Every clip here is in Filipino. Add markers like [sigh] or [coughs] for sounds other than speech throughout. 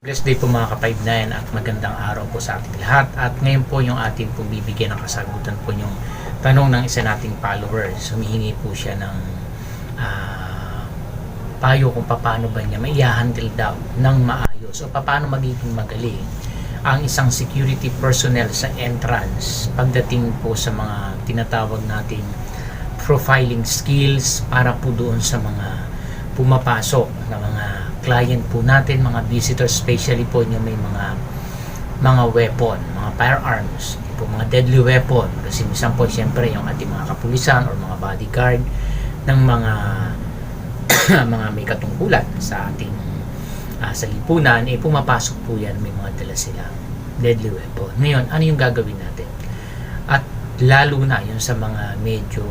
Blessed day po mga ka-59 at magandang araw po sa ating lahat. At ngayon po yung ating po bibigyan ng kasagutan po yung tanong ng isa nating followers. Humihingi po siya ng ah, payo kung paano ba niya maihahandle daw ng maayos o paano magiging magaling ang isang security personnel sa entrance pagdating po sa mga tinatawag nating profiling skills para po doon sa mga pumapasok na mga client po natin, mga visitors, especially po yung may mga mga weapon, mga firearms, po mga deadly weapon. Kasi minsan po siyempre yung ating mga kapulisan or mga bodyguard ng mga [coughs] mga may katungkulan sa ating ah, sa lipunan, eh pumapasok po yan, may mga dala sila deadly weapon. Ngayon, ano yung gagawin natin? At lalo na yun sa mga medyo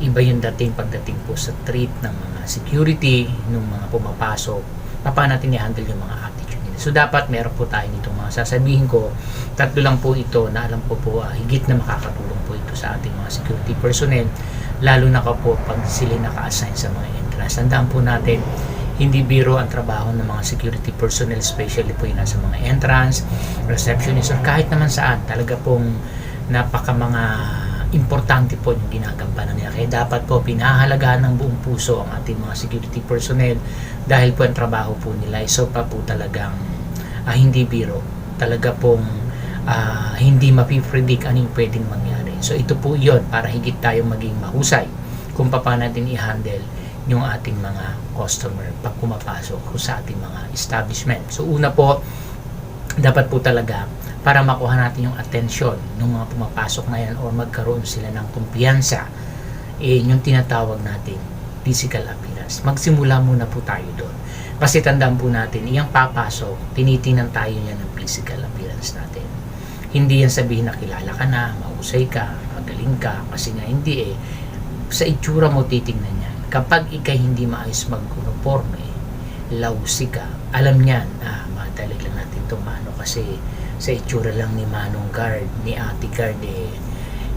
iba yung dating pagdating po sa treat ng mga security, ng mga pumapasok, paano natin i-handle yung mga attitude nila. So dapat meron po tayo nitong mga sasabihin ko, tatlo lang po ito na alam ko po ah, higit na makakatulong po ito sa ating mga security personnel, lalo na po pag sila naka-assign sa mga entrance. Tandaan po natin, hindi biro ang trabaho ng mga security personnel, especially po yung nasa mga entrance, receptionist, or kahit naman saan. Talaga pong napaka mga importante po yung ginagampanan nila. Kaya dapat po pinahalagahan ng buong puso ang ating mga security personnel dahil po ang trabaho po nila ay so pa po talagang ah, hindi biro. Talaga pong ah, hindi mapipredict ano yung pwedeng mangyari. So ito po yon para higit tayo maging mahusay kung paano natin i-handle yung ating mga customer pag pumapasok sa ating mga establishment. So una po, dapat po talaga para makuha natin yung atensyon ng mga pumapasok na or magkaroon sila ng kumpiyansa eh, yung tinatawag natin physical appearance. Magsimula muna po tayo doon. Kasi tandaan po natin, iyang papasok, tinitingnan tayo niya ng physical appearance natin. Hindi yan sabihin na kilala ka na, mahusay ka, magaling ka, kasi nga hindi eh. Sa itsura mo titingnan yan. Kapag ikay hindi maayos mag-uniforme, lausi ka, alam niyan, ah, madali lang natin itong mano kasi sa itsura lang ni Manong Guard, ni Ate Guard, eh,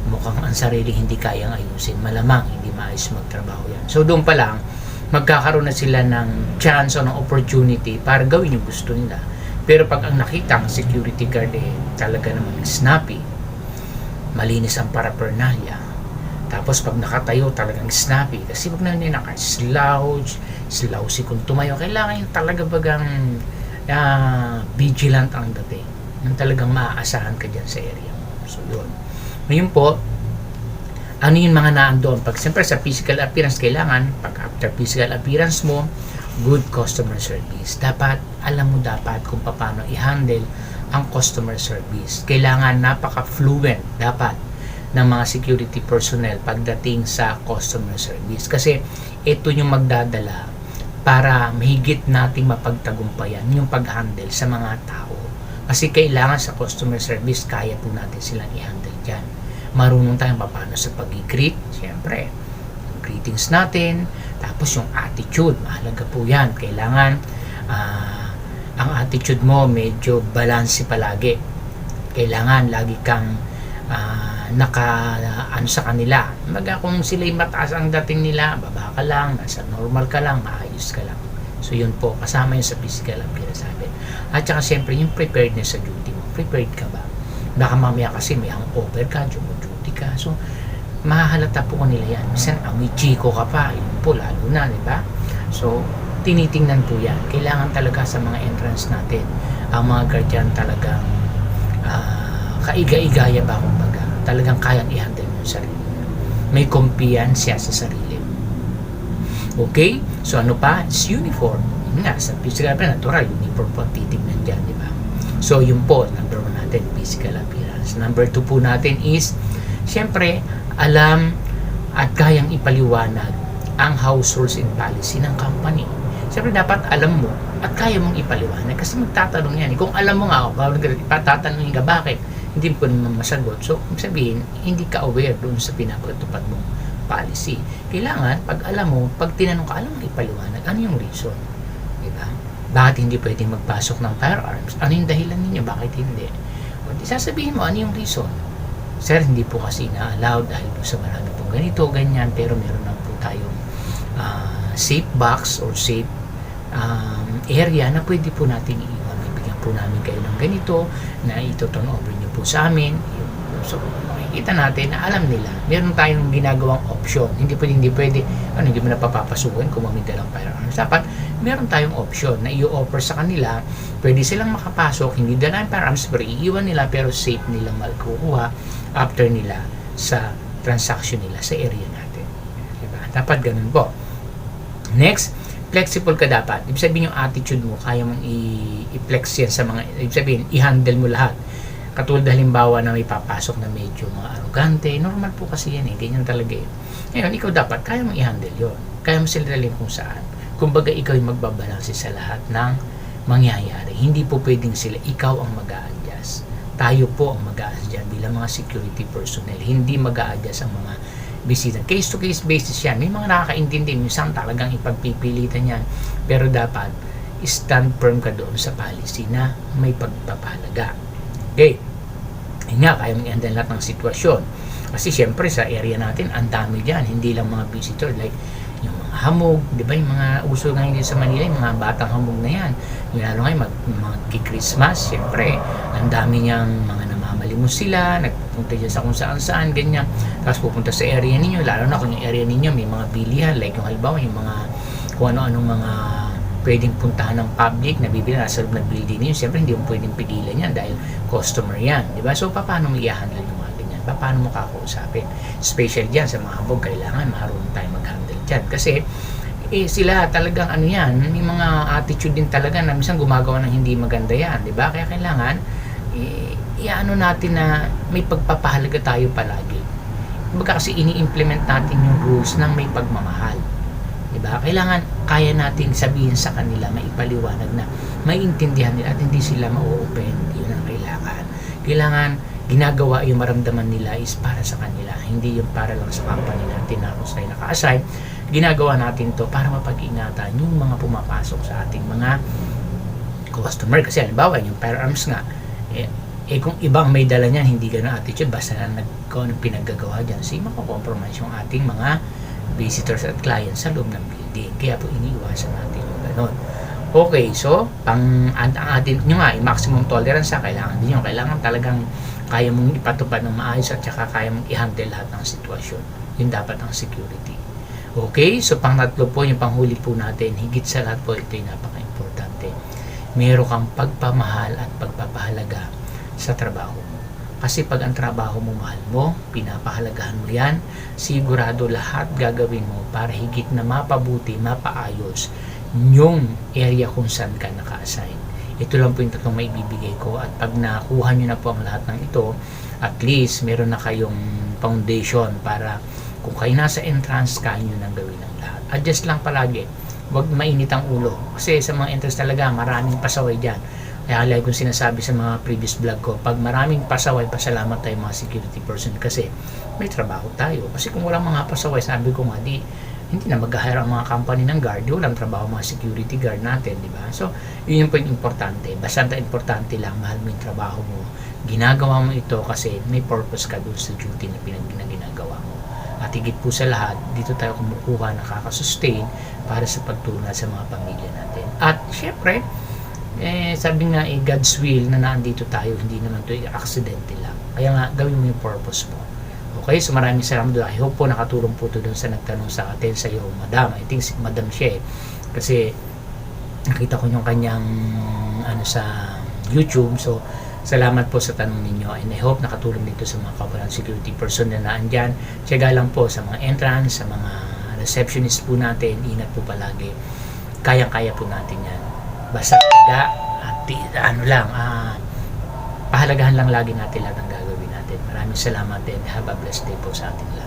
mukhang ang sarili hindi kayang ayusin. Malamang hindi maayos magtrabaho yan. So doon pa lang, magkakaroon na sila ng chance o ng opportunity para gawin yung gusto nila. Pero pag ang nakita ang security guard eh, talaga namang snappy, malinis ang paraphernalia, tapos pag nakatayo talagang snappy, kasi wag na naka-slouch, slouchy kung tumayo, kailangan yung talaga bagang ah, vigilant ang dating. Yung talagang maaasahan ka dyan sa area mo. So yun. Ngayon po, ano yung mga naandoon? Pag siyempre sa physical appearance, kailangan, pag after physical appearance mo, good customer service. Dapat, alam mo dapat kung paano i-handle ang customer service. Kailangan napaka-fluent dapat ng mga security personnel pagdating sa customer service. Kasi ito yung magdadala para mahigit nating mapagtagumpayan yung pag-handle sa mga tao. Kasi kailangan sa customer service, kaya po natin silang i-handle dyan. Marunong tayong paano sa pag-greet, siyempre. Greetings natin, tapos yung attitude, mahalaga po yan. Kailangan ah, ang attitude mo medyo balance palagi. Kailangan lagi kang ah, naka ano sa kanila. Maga kung sila'y mataas ang dating nila, baba ka lang, nasa normal ka lang, maayos ka lang. So yun po, kasama yun sa physical appearance. At saka siyempre yung preparedness sa duty mo. Prepared ka ba? Baka mamaya kasi may hangover ka, duty ka. So, mahahalata po nila yan. Minsan, amoy chiko ka pa. Yun po, lalo na, di ba? So, tinitingnan po yan. Kailangan talaga sa mga entrance natin, ang mga guardian talagang ah, kaiga-igaya ba kumbaga. Talagang kayang i-handle mo yung sarili. May kumpiyansya sa sarili. Okay? So ano pa? It's uniform. Nga, sa physical appearance, natural, uniform po ang titignan dyan, di ba? So yun po, number one natin, physical appearance. Number two po natin is, syempre, alam at kayang ipaliwanag ang house rules and policy ng company. Siyempre, dapat alam mo at kaya mong ipaliwanag kasi magtatanong yan. Kung alam mo nga, ako, patatanungin ka, bakit? Hindi ko naman masagot. So, sabihin, hindi ka aware doon sa pinapatupad mong policy. Kailangan, pag alam mo, pag tinanong ka, alam mo ipaliwanag, ano yung reason? Diba? Bakit hindi pwedeng magpasok ng firearms? Ano yung dahilan ninyo? Bakit hindi? O, di sasabihin mo, ano yung reason? Sir, hindi po kasi na-allowed dahil po sa marami pong ganito, ganyan, pero meron lang po tayong ah, safe box or safe um, area na pwede po natin iiwan. Bibigyan po namin kayo ng ganito na ito turn over po sa amin. So, makikita natin na alam nila. Meron tayong ginagawang option. Hindi pwede, hindi pwede, ano, hindi mo na papapasukin kung mamita lang firearms. Dapat, meron tayong option na i-offer sa kanila. Pwede silang makapasok, hindi dala ng firearms, pero iiwan nila, pero safe nilang makukuha after nila sa transaction nila sa area natin. Diba? Dapat ganun po. Next, flexible ka dapat. Ibig sabihin yung attitude mo, kaya mong i-flex yan sa mga, ibig sabihin, i-handle mo lahat. Katulad halimbawa na may papasok na medyo mga arrogante, normal po kasi yan eh, ganyan talaga yun. Ngayon, ikaw dapat, kaya mong i-handle yon Kaya mo sila dalhin kung saan. Kumbaga, ikaw yung magbabalanse sa lahat ng mangyayari. Hindi po pwedeng sila, ikaw ang mag adjust Tayo po ang mag adjust bilang mga security personnel. Hindi mag adjust ang mga bisita. Case to case basis yan. May mga nakakaintindi. Minsan talagang ipagpipilitan yan. Pero dapat, stand firm ka doon sa policy na may pagpapahalaga. Okay. Yun nga, kaya mong i-handle lahat ng sitwasyon. Kasi syempre sa area natin, ang dami dyan. Hindi lang mga visitor like yung mga hamog, di ba? Yung mga uso ngayon sa Manila, yung mga batang hamog na yan. Yung lalo ngayon, mag, mag-Christmas, syempre, ang dami niyang mga namamalimos sila, nagpunta dyan sa kung saan saan, ganyan. Tapos pupunta sa area ninyo, lalo na kung yung area ninyo may mga bilihan, like yung halimbawa, yung mga kung ano-anong mga pwedeng puntahan ng public na bibili nasa loob ng building ninyo, siyempre hindi mo pwedeng pigilan yan dahil customer yan, di ba? So, paano mo i-handle yung mga ganyan? Pa- Paano mo kakausapin? Special dyan sa mga habog, kailangan marunong tayo mag-handle dyan. Kasi, eh, sila talagang ano yan, may mga attitude din talaga na minsan gumagawa ng hindi maganda yan, di ba? Kaya kailangan, eh, iano natin na may pagpapahalaga tayo palagi. Kumbaga kasi ini-implement natin yung rules ng may pagmamahal. Diba? Kailangan kaya nating sabihin sa kanila, maipaliwanag na maintindihan nila at hindi sila ma-open. Yun ang kailangan. Kailangan ginagawa yung maramdaman nila is para sa kanila. Hindi yung para lang sa company natin na kung sa'yo naka-assign. Ginagawa natin to para mapag-ingatan yung mga pumapasok sa ating mga customer. Kasi halimbawa, yung firearms nga, eh, eh kung ibang may dala niyan, hindi ganun attitude, basta na nag, kung anong pinaggagawa dyan, si makakompromise yung ating mga visitors at clients sa loob ng building. Kaya po iniiwasan natin yung ganun. Okay, so, pang ang atin nyo nga, yung maximum tolerance sa kailangan din yun. Kailangan talagang kaya mong ipatupad ng maayos at saka kaya mong i-handle lahat ng sitwasyon. Yun dapat ang security. Okay, so pang tatlo po, yung panghuli po natin, higit sa lahat po, ito yung napaka-importante. Meron kang pagpamahal at pagpapahalaga sa trabaho mo. Kasi pag ang trabaho mo mahal mo, pinapahalagahan mo yan, sigurado lahat gagawin mo para higit na mapabuti, mapaayos yung area kung saan ka naka-assign. Ito lang po yung tatlong may bibigay ko at pag nakuha nyo na po ang lahat ng ito, at least meron na kayong foundation para kung kayo nasa entrance, kaya nyo nang gawin ang lahat. Adjust lang palagi. Huwag mainit ang ulo. Kasi sa mga entrance talaga, maraming pasaway dyan. Kaya like kung sinasabi sa mga previous vlog ko, pag maraming pasaway, pasalamat tayo mga security person kasi may trabaho tayo. Kasi kung walang mga pasaway, sabi ko nga, di, hindi na mag-hire ang mga company ng guard, walang trabaho mga security guard natin, di ba? So, yun yung po yung importante. Basta importante lang, mahal mo yung trabaho mo. Ginagawa mo ito kasi may purpose ka doon sa duty na pinag na ginagawa mo. At higit po sa lahat, dito tayo kumukuha, nakaka-sustain para sa pagtulong sa mga pamilya natin. At syempre, eh, sabi nga eh, God's will na nandito tayo, hindi naman to accidente lang. Kaya nga, gawin mo yung purpose mo. Okay, so maraming salamat doon. I hope po nakatulong po to doon sa nagtanong sa atin sa iyo, madam. I think si madam siya eh. Kasi nakita ko yung kanyang ano sa YouTube. So, salamat po sa tanong ninyo and I hope nakatulong dito sa mga kawalan security person na naandyan. Tiyaga lang po sa mga entrance, sa mga receptionist po natin. Ingat po palagi. Kayang-kaya po natin yan. Basta at ti- ano lang, ah, pahalagahan lang lagi natin lahat ng gagawin natin. Maraming salamat and have a blessed day po sa ating.